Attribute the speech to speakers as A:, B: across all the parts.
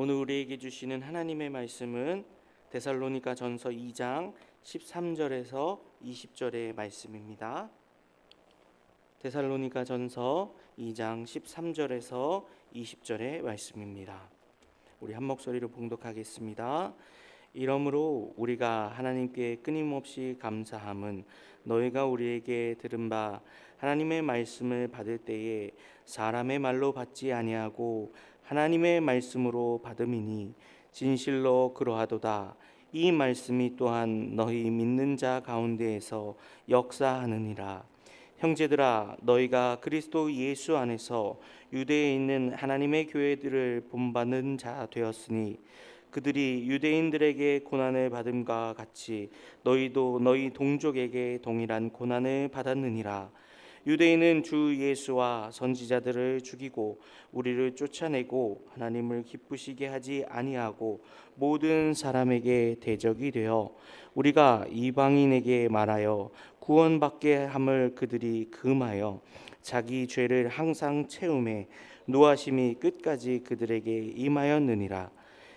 A: 오늘 우리에게 주시는 하나님의 말씀은 데살로니가 전서 2장 13절에서 20절의 말씀입니다. 데살로니가 전서 2장 13절에서 20절의 말씀입니다. 우리 한 목소리로 봉독하겠습니다. 이러므로 우리가 하나님께 끊임없이 감사함은 너희가 우리에게 들은 바 하나님의 말씀을 받을 때에 사람의 말로 받지 아니하고 하나님의 말씀으로 받음이니 진실로 그러하도다. 이 말씀이 또한 너희 믿는 자 가운데에서 역사하느니라. 형제들아 너희가 그리스도 예수 안에서 유대에 있는 하나님의 교회들을 본받는 자 되었으니 그들이 유대인들에게 고난을 받음과 같이 너희도 너희 동족에게 동일한 고난을 받았느니라. 유대인은 주 예수와 선지자들을 죽이고 우리를 쫓아내고 하나님을 기쁘시게 하지 아니하고 모든 사람에게 대적이 되어 우리가 이방인에게 말하여 구원받게 함을 그들이 금하여 자기 죄를 항상 채움에 노하심이 끝까지 그들에게 임하였느니라.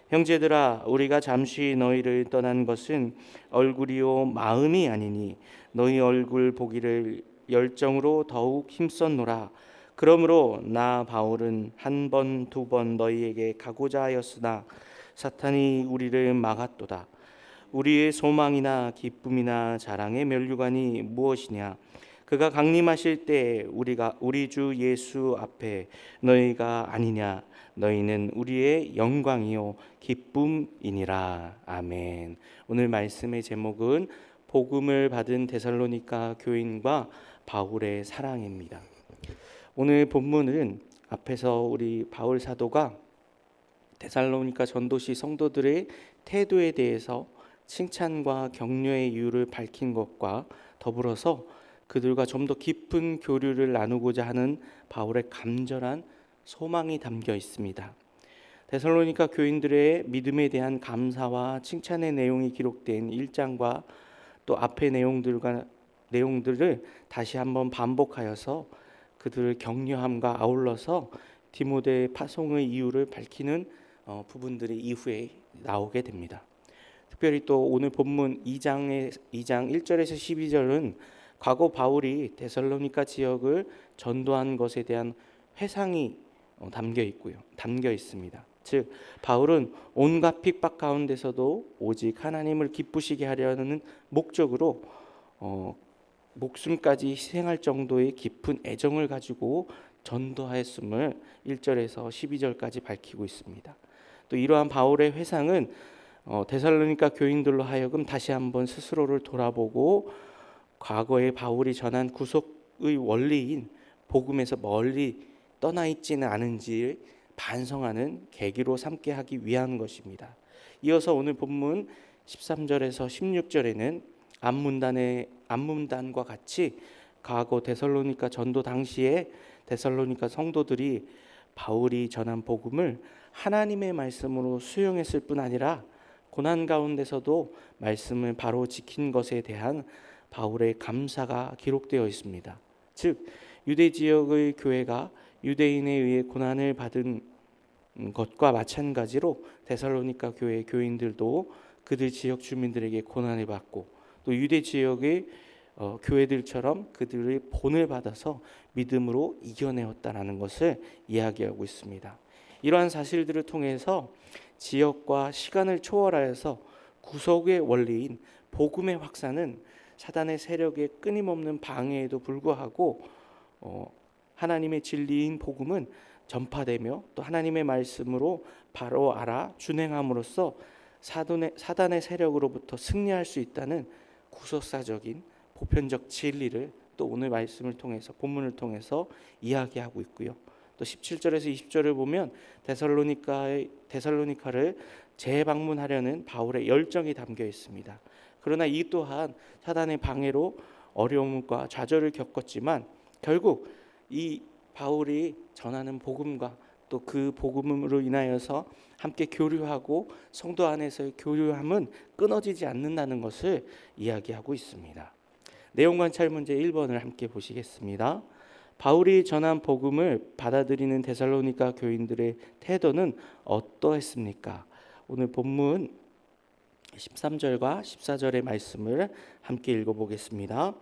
A: 형제들아 우리가 잠시 너희를 떠난 것은 얼굴이요 마음이 아니니 너희 얼굴 보기를 열정으로 더욱 힘썼노라. 그러므로 나 바울은 한 번 두 번 너희에게 가고자 하였으나 사탄이 우리를 막았도다. 우리의 소망이나 기쁨이나 자랑의 면류관이 무엇이냐? 그가 강림하실 때 우리가 우리 주 예수 앞에 너희가 아니냐? 너희는 우리의 영광이요 기쁨이니라. 아멘. 오늘 말씀의 제목은 복음을 받은 데살로니가 교인과 바울의 사랑입니다. 오늘 본문은 앞에서 우리 바울 사도가 데살로니가 전도시 성도들의 태도에 대해서 칭찬과 격려의 이유를 밝힌 것과 더불어서 그들과 좀 더 깊은 교류를 나누고자 하는 바울의 감절한 소망이 담겨 있습니다. 데살로니가 교인들의 믿음에 대한 감사와 칭찬의 내용이 기록된 1장과 또 앞의 내용들과 내용들을 다시 한번 반복하여서 그들을 격려함과 아울러서 디모데의 파송의 이유를 밝히는 어, 부분들이 이후에 나오게 됩니다. 특별히 또 오늘 본문 2장의 2장 1절에서 12절은 과거 바울이 데살로니가 지역을 전도한 것에 대한 회상이 어, 담겨 있고요. 담겨 있습니다. 즉 바울은 온갖 핍박 가운데서도 오직 하나님을 기쁘시게 하려는 목적으로 어, 목숨까지 희생할 정도의 깊은 애정을 가지고 전도하였음을 1절에서 12절까지 밝히고 있습니다. 또 이러한 바울의 회상은 어, 데살로니가 교인들로 하여금 다시 한번 스스로를 돌아보고 과거에 바울이 전한 구속의 원리인 복음에서 멀리 떠나 있지는 않은지 반성하는 계기로 삼게 하기 위한 것입니다. 이어서 오늘 본문 13절에서 16절에는 앞문단의 앞문단과 같이 과거 데살로니가 전도 당시에 데살로니가 성도들이 바울이 전한 복음을 하나님의 말씀으로 수용했을 뿐 아니라 고난 가운데서도 말씀을 바로 지킨 것에 대한 바울의 감사가 기록되어 있습니다. 즉 유대 지역의 교회가 유대인에 의해 고난을 받은 것과 마찬가지로 데살로니가 교회 교인들도 그들 지역 주민들에게 고난을 받고 또 유대 지역의 어, 교회들처럼 그들의 본을 받아서 믿음으로 이겨내었다라는 것을 이야기하고 있습니다. 이러한 사실들을 통해서 지역과 시간을 초월하여서 구속의 원리인 복음의 확산은 사단의 세력의 끊임없는 방해에도 불구하고 어, 하나님의 진리인 복음은 전파되며 또 하나님의 말씀으로 바로 알아 준행함으로써 사단의, 사단의 세력으로부터 승리할 수 있다는 구속사적인 보편적 진리를 또 오늘 말씀을 통해서 본문을 통해서 이야기하고 있고요. 또 17절에서 20절을 보면 데살로니카의 데살로니카를 재방문하려는 바울의 열정이 담겨 있습니다. 그러나 이 또한 사단의 방해로 어려움과 좌절을 겪었지만 결국 이 바울이 전하는 복음과 또 그 복음으로 인하여서 함께 교류하고 성도 안에서의 교류함은 끊어지지 않는다는 것을 이야기하고 있습니다. 내용 관찰 문제 1번을 함께 보시겠습니다. 바울이 전한 복음을 받아들이는 데살로니가 교인들의 태도는 어떠했습니까? 오늘 본문 13절과 14절의 말씀을 함께 읽어 보겠습니다.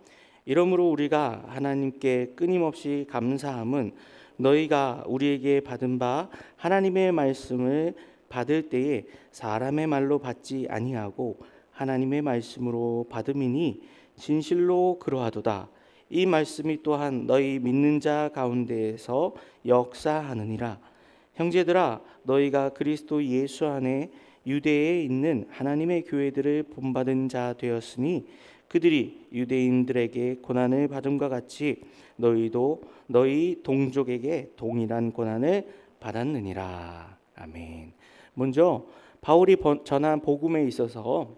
A: 이러므로 우리가 하나님께 끊임없이 감사함은 너희가 우리에게 받은 바 하나님의 말씀을 받을 때에 사람의 말로 받지 아니하고 하나님의 말씀으로 받음이니 진실로 그러하도다. 이 말씀이 또한 너희 믿는 자 가운데에서 역사하느니라. 형제들아 너희가 그리스도 예수 안에 유대에 있는 하나님의 교회들을 본받은 자 되었으니 그들이 유대인들에게 고난을 받음과 같이 너희도 너희 동족에게 동일한 고난을 받았느니라. 아멘. 먼저 바울이 전한 복음에 있어서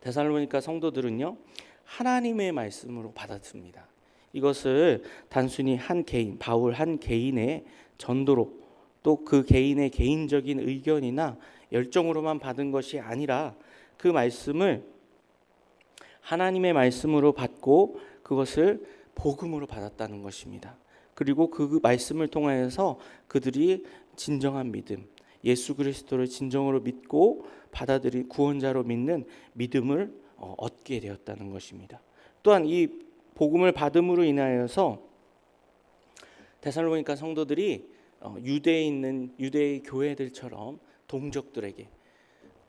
A: 데살로니가 성도들은요 하나님의 말씀으로 받아듭니다. 이것을 단순히 한 개인 바울 한 개인의 전도로 또 그 개인의 개인적인 의견이나 열정으로만 받은 것이 아니라 그 말씀을 하나님의 말씀으로 받고 그것을 복음으로 받았다는 것입니다. 그리고 그 말씀을 통하여서 그들이 진정한 믿음, 예수 그리스도를 진정으로 믿고 받아들이 구원자로 믿는 믿음을 어, 얻게 되었다는 것입니다. 또한 이 복음을 받음으로 인하여서 데살로니가 성도들이 어, 유대에 있는 유대의 교회들처럼 동족들에게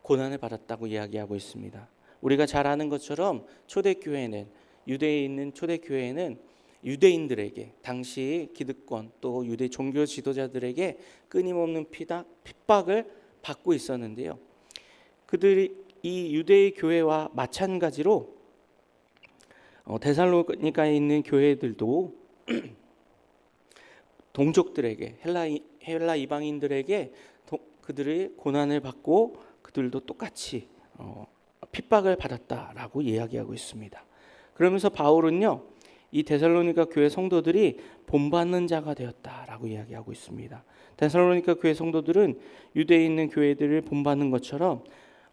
A: 고난을 받았다고 이야기하고 있습니다. 우리가 잘 아는 것처럼 초대교회는 유대에 있는 초대교회는 유대인들에게 당시 기득권 또 유대 종교 지도자들에게 끊임없는 피다, 핍박을 받고 있었는데요. 그들이 이 유대의 교회와 마찬가지로 어, 데살로니가에 있는 교회들도 동족들에게 헬라 헬라 이방인들에게 도, 그들의 고난을 받고 그들도 똑같이 어, 핍박을 받았다라고 이야기하고 있습니다. 그러면서 바울은요 이 데살로니가 교회 성도들이 본받는 자가 되었다라고 이야기하고 있습니다. 데살로니가 교회 성도들은 유대에 있는 교회들을 본받는 것처럼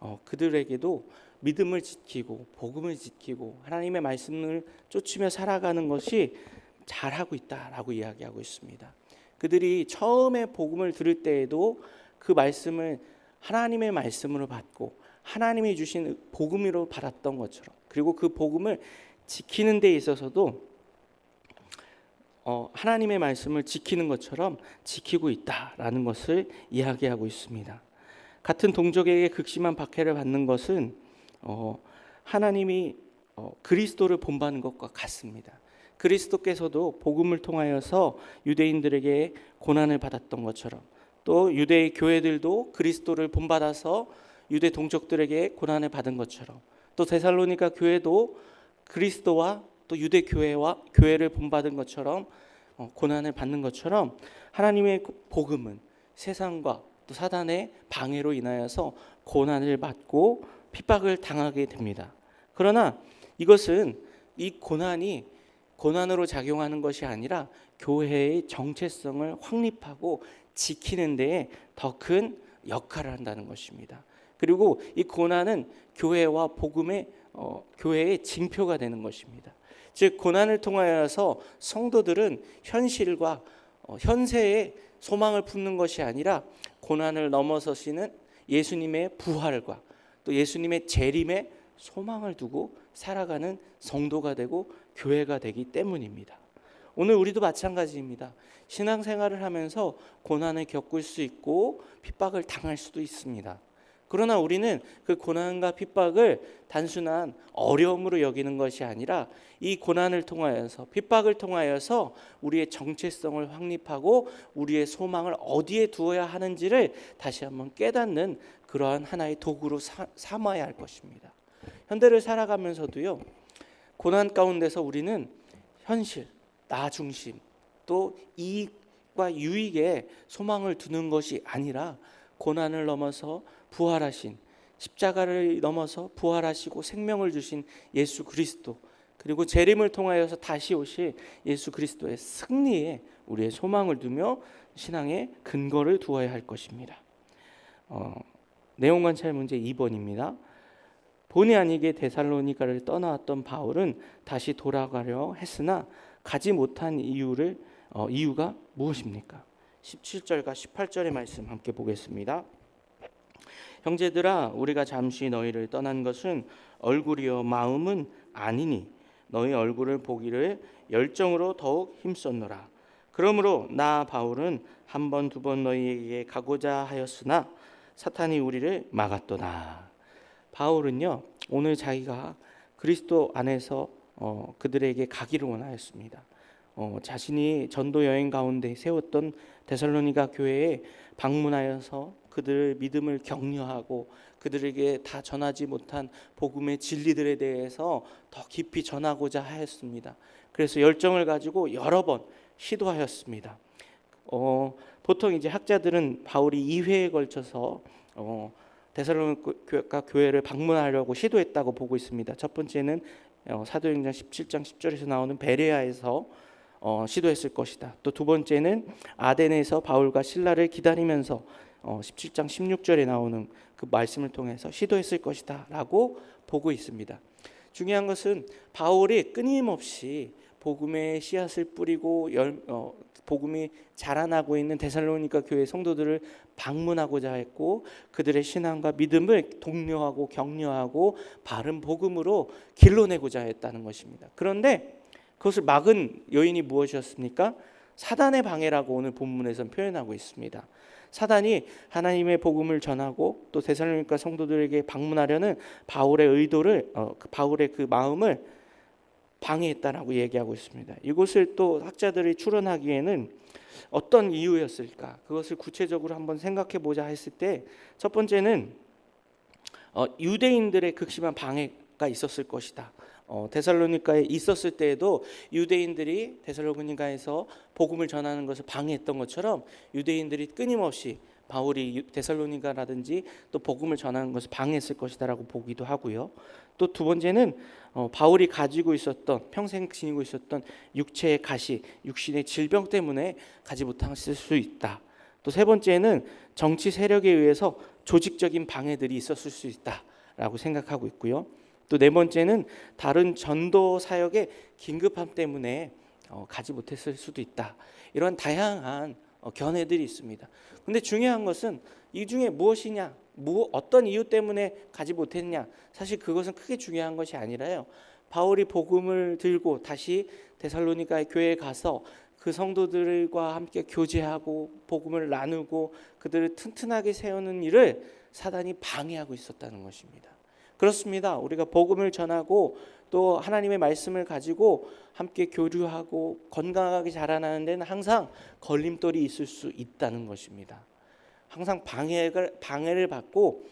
A: 어, 그들에게도 믿음을 지키고 복음을 지키고 하나님의 말씀을 쫓으며 살아가는 것이 잘하고 있다라고 이야기하고 있습니다. 그들이 처음에 복음을 들을 때에도 그 말씀을 하나님의 말씀으로 받고 하나님이 주신 복음으로 받았던 것처럼 그리고 그 복음을 지키는 데 있어서도 어, 하나님의 말씀을 지키는 것처럼 지키고 있다라는 것을 이야기하고 있습니다. 같은 동족에게 극심한 박해를 받는 것은 어, 하나님이 어, 그리스도를 본받는 것과 같습니다. 그리스도께서도 복음을 통하여서 유대인들에게 고난을 받았던 것처럼 또 유대의 교회들도 그리스도를 본받아서 유대 동족들에게 고난을 받은 것처럼 또 데살로니가 교회도 그리스도와 또 유대 교회와 교회를 본받은 것처럼 어, 고난을 받는 것처럼 하나님의 복음은 세상과 또 사단의 방해로 인하여서 고난을 받고 핍박을 당하게 됩니다. 그러나 이것은 이 고난이 고난으로 작용하는 것이 아니라 교회의 정체성을 확립하고 지키는 데에 더 큰 역할을 한다는 것입니다. 그리고 이 고난은 교회와 복음의 어, 교회의 징표가 되는 것입니다. 즉 고난을 통하여서 성도들은 현실과 어, 현세의 소망을 품는 것이 아니라 고난을 넘어서시는 예수님의 부활과 또 예수님의 재림의 소망을 두고 살아가는 성도가 되고 교회가 되기 때문입니다. 오늘 우리도 마찬가지입니다. 신앙생활을 하면서 고난을 겪을 수 있고 핍박을 당할 수도 있습니다. 그러나 우리는 그 고난과 핍박을 단순한 어려움으로 여기는 것이 아니라 이 고난을 통하여서 핍박을 통하여서 우리의 정체성을 확립하고 우리의 소망을 어디에 두어야 하는지를 다시 한번 깨닫는 그러한 하나의 도구로 삼아야 할 것입니다. 현대를 살아가면서도요. 고난 가운데서 우리는 현실, 나 중심, 또 이익과 유익에 소망을 두는 것이 아니라 고난을 넘어서 부활하신 십자가를 넘어서 부활하시고 생명을 주신 예수 그리스도 그리고 재림을 통하여서 다시 오실 예수 그리스도의 승리에 우리의 소망을 두며 신앙의 근거를 두어야 할 것입니다. 어, 내용 관찰 문제 2번입니다. 본의 아니게 데살로니가를 떠나왔던 바울은 다시 돌아가려 했으나 가지 못한 이유를 어, 이유가 무엇입니까? 17절과 18절의 말씀 함께 보겠습니다. 형제들아 우리가 잠시 너희를 떠난 것은 얼굴이요 마음은 아니니 너희 얼굴을 보기를 열정으로 더욱 힘썼노라. 그러므로 나 바울은 한 번 두 번 너희에게 가고자 하였으나 사탄이 우리를 막았도다. 바울은요 오늘 자기가 그리스도 안에서 어, 그들에게 가기를 원하였습니다. 어, 자신이 전도 여행 가운데 세웠던 데살로니가 교회에 방문하여서 그들의 믿음을 격려하고 그들에게 다 전하지 못한 복음의 진리들에 대해서 더 깊이 전하고자 하였습니다. 그래서 열정을 가지고 여러 번 시도하였습니다. 어, 보통 이제 학자들은 바울이 2회에 걸쳐서 어, 데살로니가 교회를 방문하려고 시도했다고 보고 있습니다. 첫 번째는 어, 사도행전 17장 10절에서 나오는 베레아에서 어, 시도했을 것이다. 또 두 번째는 아덴에서 바울과 신라를 기다리면서 어, 17장 16절에 나오는 그 말씀을 통해서 시도했을 것이다라고 보고 있습니다. 중요한 것은 바울이 끊임없이 복음의 씨앗을 뿌리고 열, 어, 복음이 자라나고 있는 데살로니가 교회 성도들을 방문하고자 했고 그들의 신앙과 믿음을 독려하고 격려하고 바른 복음으로 길러내고자 했다는 것입니다. 그런데 그것을 막은 요인이 무엇이었습니까? 사단의 방해라고 오늘 본문에서 표현하고 있습니다. 사단이 하나님의 복음을 전하고 또 데살로니가 성도들에게 방문하려는 바울의 의도를 어, 그 바울의 그 마음을 방해했다라고 얘기하고 있습니다. 이것을 또 학자들이 추론하기에는 어떤 이유였을까? 그것을 구체적으로 한번 생각해 보자 했을 때 첫 번째는 어, 유대인들의 극심한 방해가 있었을 것이다. 어, 데살로니카에 있었을 때에도 유대인들이 데살로니카에서 복음을 전하는 것을 방해했던 것처럼 유대인들이 끊임없이 바울이 유- 데살로니가라든지 또 복음을 전하는 것을 방해했을 것이다라고 보기도 하고요. 또 두 번째는 어, 바울이 가지고 있었던 평생 지니고 있었던 육체의 가시, 육신의 질병 때문에 가지 못했을 수 있다. 또 세 번째는 정치 세력에 의해서 조직적인 방해들이 있었을 수 있다라고 생각하고 있고요. 또 네 번째는 다른 전도 사역의 긴급함 때문에 어, 가지 못했을 수도 있다. 이런 다양한 어, 견해들이 있습니다. 근데 중요한 것은 이 중에 무엇이냐, 무 어떤 이유 때문에 가지 못했냐, 사실 그것은 크게 중요한 것이 아니라요. 바울이 복음을 들고 다시 데살로니가의 교회에 가서 그 성도들과 함께 교제하고 복음을 나누고 그들을 튼튼하게 세우는 일을 사단이 방해하고 있었다는 것입니다. 그렇습니다. 우리가 복음을 전하고 또 하나님의 말씀을 가지고 함께 교류하고 건강하게 자라나는 데는 항상 걸림돌이 있을 수 있다는 것입니다. 항상 방해를 방해를 받고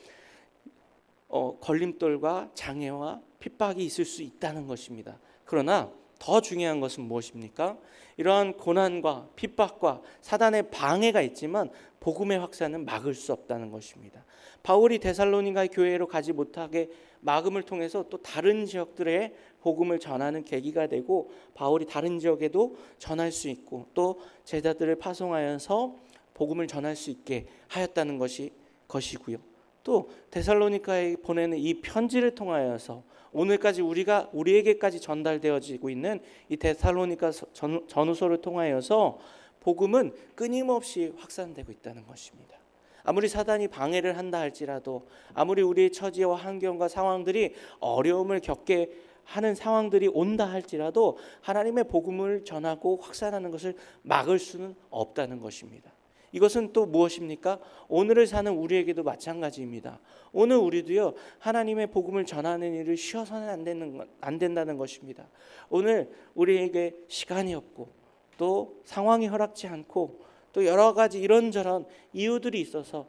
A: 어, 걸림돌과 장애와 핍박이 있을 수 있다는 것입니다. 그러나 더 중요한 것은 무엇입니까? 이러한 고난과 핍박과 사단의 방해가 있지만 복음의 확산은 막을 수 없다는 것입니다. 바울이 데살로니가 교회로 가지 못하게 막음을 통해서 또 다른 지역들에 복음을 전하는 계기가 되고 바울이 다른 지역에도 전할 수 있고 또 제자들을 파송하여서 복음을 전할 수 있게 하였다는 것이 것이고요. 또 데살로니카에 보내는 이 편지를 통하여서 오늘까지 우리가 우리에게까지 전달되어지고 있는 이 데살로니카 전- 전후서를 통하여서 복음은 끊임없이 확산되고 있다는 것입니다. 아무리 사단이 방해를 한다 할지라도 아무리 우리의 처지와 환경과 상황들이 어려움을 겪게 하는 상황들이 온다 할지라도 하나님의 복음을 전하고 확산하는 것을 막을 수는 없다는 것입니다. 이것은 또 무엇입니까? 오늘을 사는 우리에게도 마찬가지입니다. 오늘 우리도요 하나님의 복음을 전하는 일을 쉬어서는 안 되는 것- 안 된다는 것입니다. 오늘 우리에게 시간이 없고 또 상황이 허락지 않고 또 여러 가지 이런저런 이유들이 있어서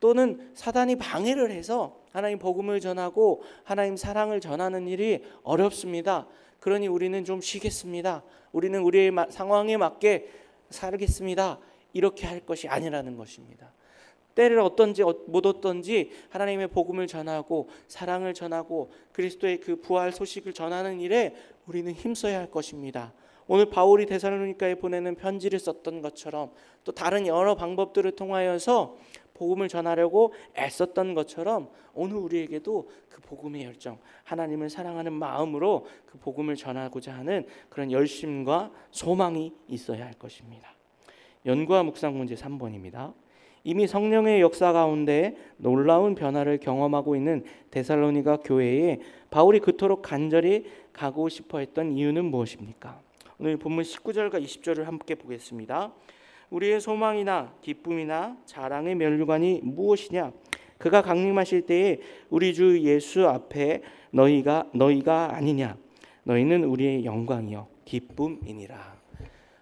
A: 또는 사단이 방해를 해서 하나님 복음을 전하고 하나님 사랑을 전하는 일이 어렵습니다. 그러니 우리는 좀 쉬겠습니다. 우리는 우리의 마- 상황에 맞게 살겠습니다. 이렇게 할 것이 아니라는 것입니다. 때를 어떤지 어- 못 어떤지 하나님의 복음을 전하고 사랑을 전하고 그리스도의 그 부활 소식을 전하는 일에 우리는 힘써야 할 것입니다. 오늘 바울이 데살로니가에 보내는 편지를 썼던 것처럼 또 다른 여러 방법들을 통하여서 복음을 전하려고 애썼던 것처럼 오늘 우리에게도 그 복음의 열정, 하나님을 사랑하는 마음으로 그 복음을 전하고자 하는 그런 열심과 소망이 있어야 할 것입니다. 연구와 묵상 문제 3번입니다. 이미 성령의 역사 가운데 놀라운 변화를 경험하고 있는 데살로니가 교회에 바울이 그토록 간절히 가고 싶어 했던 이유는 무엇입니까? 오늘 본문 19절과 20절을 함께 보겠습니다. 우리의 소망이나 기쁨이나 자랑의 면류관이 무엇이냐? 그가 강림하실 때에 우리 주 예수 앞에 너희가 너희가 아니냐? 너희는 우리의 영광이요 기쁨이니라.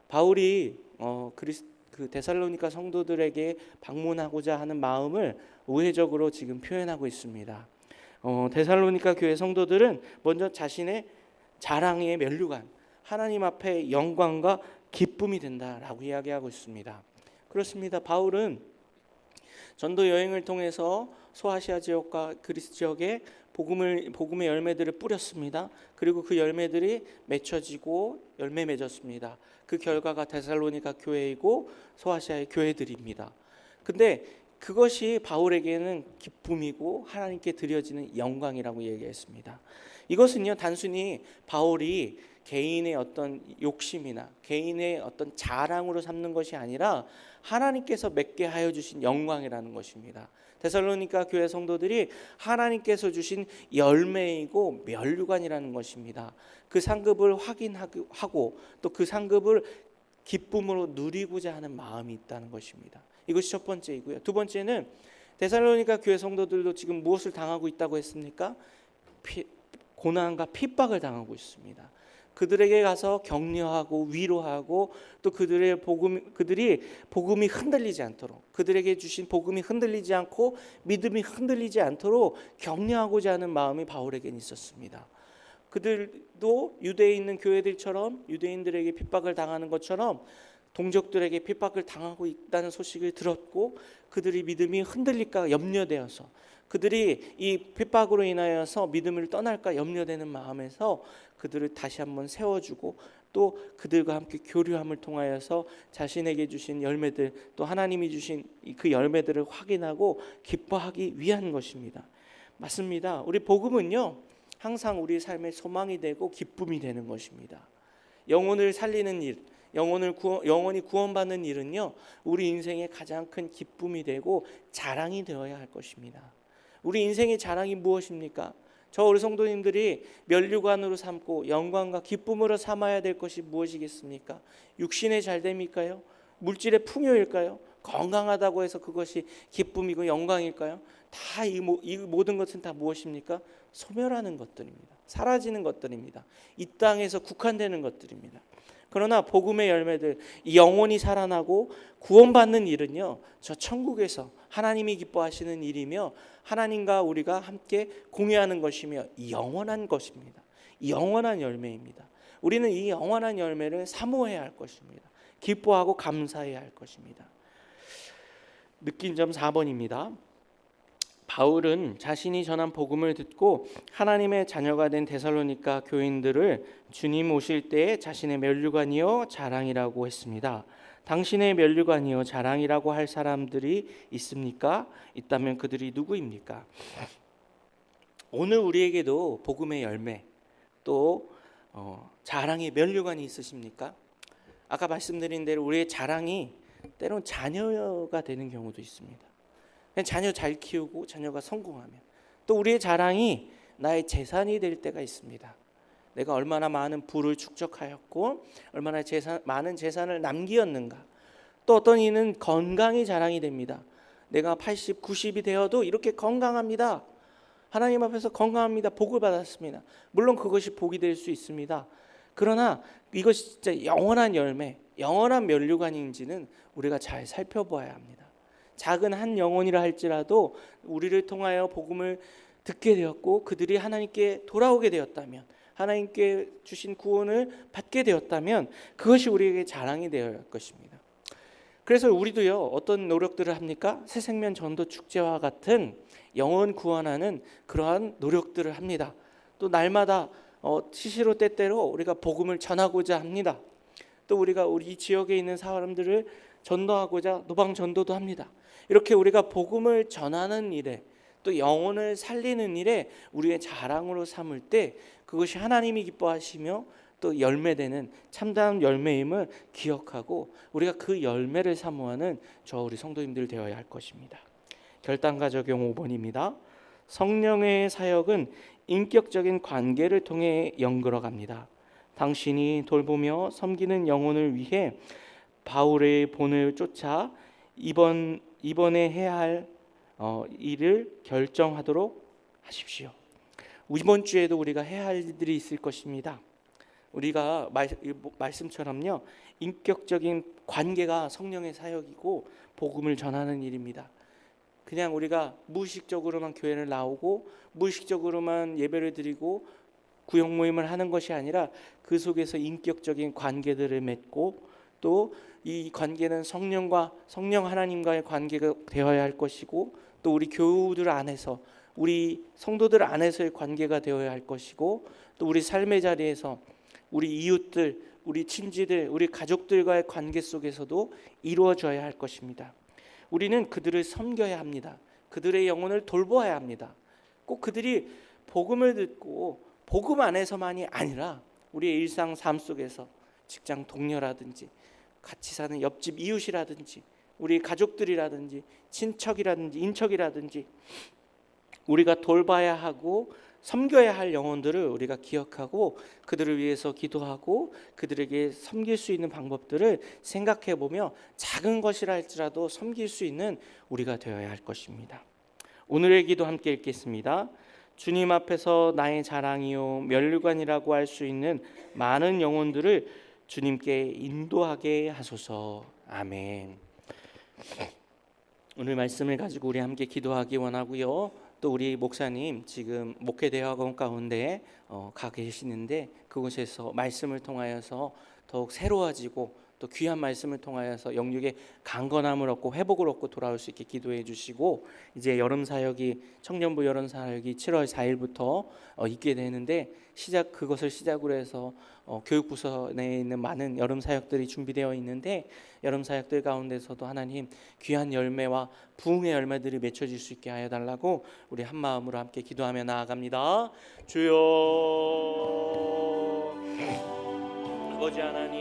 A: 바울이 어, 그리스 그 데살로니가 성도들에게 방문하고자 하는 마음을 우회적으로 지금 표현하고 있습니다. 어, 데살로니가 교회 성도들은 먼저 자신의 자랑의 면류관, 하나님 앞에 영광과 기쁨이 된다라고 이야기하고 있습니다. 그렇습니다. 바울은 전도 여행을 통해서 소아시아 지역과 그리스 지역에 복음을 복음의 열매들을 뿌렸습니다. 그리고 그 열매들이 맺혀지고 열매 맺었습니다. 그 결과가 데살로니가 교회이고 소아시아의 교회들입니다. 근데 그것이 바울에게는 기쁨이고 하나님께 드려지는 영광이라고 얘기했습니다. 이것은요 단순히 바울이 개인의 어떤 욕심이나 개인의 어떤 자랑으로 삼는 것이 아니라 하나님께서 맺게 하여 주신 영광이라는 것입니다. 데살로니가 교회 성도들이 하나님께서 주신 열매이고 멸류관이라는 것입니다. 그 상급을 확인하고 또 그 상급을 기쁨으로 누리고자 하는 마음이 있다는 것입니다. 이것이 첫 번째이고요. 두 번째는 데살로니가 교회 성도들도 지금 무엇을 당하고 있다고 했습니까? 피, 고난과 핍박을 당하고 있습니다. 그들에게 가서 격려하고 위로하고 또 그들의 복음 그들이 복음이 흔들리지 않도록 그들에게 주신 복음이 흔들리지 않고 믿음이 흔들리지 않도록 격려하고자 하는 마음이 바울에겐 있었습니다. 그들도 유대에 있는 교회들처럼 유대인들에게 핍박을 당하는 것처럼 동족들에게 핍박을 당하고 있다는 소식을 들었고 그들이 믿음이 흔들릴까 염려되어서 그들이 이 핍박으로 인하여서 믿음을 떠날까 염려되는 마음에서 그들을 다시 한번 세워주고 또 그들과 함께 교류함을 통하여서 자신에게 주신 열매들 또 하나님이 주신 그 열매들을 확인하고 기뻐하기 위한 것입니다. 맞습니다. 우리 복음은요 항상 우리 삶의 소망이 되고 기쁨이 되는 것입니다. 영혼을 살리는 일, 영혼을 구원, 영혼이 구원받는 일은요 우리 인생의 가장 큰 기쁨이 되고 자랑이 되어야 할 것입니다. 우리 인생의 자랑이 무엇입니까? 저 우리 성도님들이 면류관으로 삼고 영광과 기쁨으로 삼아야 될 것이 무엇이겠습니까? 육신의 잘됨일까요? 물질의 풍요일까요? 건강하다고 해서 그것이 기쁨이고 영광일까요? 다 이 모든 것은 다 무엇입니까? 소멸하는 것들입니다. 사라지는 것들입니다. 이 땅에서 국한되는 것들입니다. 그러나 복음의 열매들 영원히 살아나고 구원받는 일은요. 저 천국에서 하나님이 기뻐하시는 일이며 하나님과 우리가 함께 공유하는 것이며 영원한 것입니다. 영원한 열매입니다. 우리는 이 영원한 열매를 사모해야 할 것입니다. 기뻐하고 감사해야 할 것입니다. 느낀 점 4번입니다. 바울은 자신이 전한 복음을 듣고 하나님의 자녀가 된 데살로니가 교인들을 주님 오실 때에 자신의 면류관이요 자랑이라고 했습니다. 당신의 면류관이요 자랑이라고 할 사람들이 있습니까? 있다면 그들이 누구입니까? 오늘 우리에게도 복음의 열매 또 어, 자랑의 면류관이 있으십니까? 아까 말씀드린 대로 우리의 자랑이 때론 자녀가 되는 경우도 있습니다. 자녀 잘 키우고 자녀가 성공하면 또 우리의 자랑이 나의 재산이 될 때가 있습니다. 내가 얼마나 많은 부를 축적하였고 얼마나 재산, 많은 재산을 남기었는가. 또 어떤 이는 건강이 자랑이 됩니다. 내가 80, 90이 되어도 이렇게 건강합니다. 하나님 앞에서 건강합니다. 복을 받았습니다. 물론 그것이 복이 될 수 있습니다. 그러나 이것이 진짜 영원한 열매, 영원한 면류관인지는 우리가 잘 살펴보아야 합니다. 작은 한 영혼이라 할지라도 우리를 통하여 복음을 듣게 되었고 그들이 하나님께 돌아오게 되었다면 하나님께 주신 구원을 받게 되었다면 그것이 우리에게 자랑이 되어야 할 것입니다. 그래서 우리도요 어떤 노력들을 합니까? 새 생명 전도 축제와 같은 영혼 구원하는 그러한 노력들을 합니다. 또 날마다 어, 시시로 때때로 우리가 복음을 전하고자 합니다. 또 우리가 우리 지역에 있는 사람들을 전도하고자 노방 전도도 합니다. 이렇게 우리가 복음을 전하는 일에 또 영혼을 살리는 일에 우리의 자랑으로 삼을 때 그것이 하나님이 기뻐하시며 또 열매되는 참다운 열매임을 기억하고 우리가 그 열매를 사모하는 저 우리 성도님들 되어야 할 것입니다. 결단과 적용 5번입니다. 성령의 사역은 인격적인 관계를 통해 연결어 갑니다. 당신이 돌보며 섬기는 영혼을 위해 바울의 본을 쫓아 이번 이번에 해야 할 어, 일을 결정하도록 하십시오. 이번 주에도 우리가 해야 할 일들이 있을 것입니다. 우리가 말, 이 뭐- 말씀처럼요 인격적인 관계가 성령의 사역이고 복음을 전하는 일입니다. 그냥 우리가 무의식적으로만 교회를 나오고 무의식적으로만 예배를 드리고 구역 모임을 하는 것이 아니라 그 속에서 인격적인 관계들을 맺고 또 이 관계는 성령과 성령 하나님과의 관계가 되어야 할 것이고 또 우리 교우들 안에서 우리 성도들 안에서의 관계가 되어야 할 것이고 또 우리 삶의 자리에서 우리 이웃들, 우리 친지들, 우리 가족들과의 관계 속에서도 이루어져야 할 것입니다. 우리는 그들을 섬겨야 합니다. 그들의 영혼을 돌보아야 합니다. 꼭 그들이 복음을 듣고 복음 안에서만이 아니라 우리의 일상 삶 속에서 직장 동료라든지 같이 사는 옆집 이웃이라든지 우리 가족들이라든지 친척이라든지 인척이라든지 우리가 돌봐야 하고 섬겨야 할 영혼들을 우리가 기억하고 그들을 위해서 기도하고 그들에게 섬길 수 있는 방법들을 생각해 보며 작은 것이라 할지라도 섬길 수 있는 우리가 되어야 할 것입니다. 오늘의 기도 함께 읽겠습니다. 주님 앞에서 나의 자랑이요 멸류관이라고 할 수 있는 많은 영혼들을 주님께 인도하게 하소서. 아멘. 오늘 말씀을 가지고 우리 함께 기도하기 원하고요. 또 우리 목사님 지금 목회 대학원 가운데 어, 가 계시는데 그곳에서 말씀을 통하여서 더욱 새로워지고 또 귀한 말씀을 통하여서 영육의 강건함을 얻고 회복을 얻고 돌아올 수 있게 기도해 주시고 이제 여름 사역이 청년부 여름 사역이 7월 4일부터 어, 있게 되는데 시작 그것을 시작으로 해서 어, 교육부서 내에 있는 많은 여름 사역들이 준비되어 있는데 여름 사역들 가운데서도 하나님 귀한 열매와 부흥의 열매들이 맺혀질 수 있게 하여 달라고 우리 한 마음으로 함께 기도하며 나아갑니다. 주여 아버지 하나님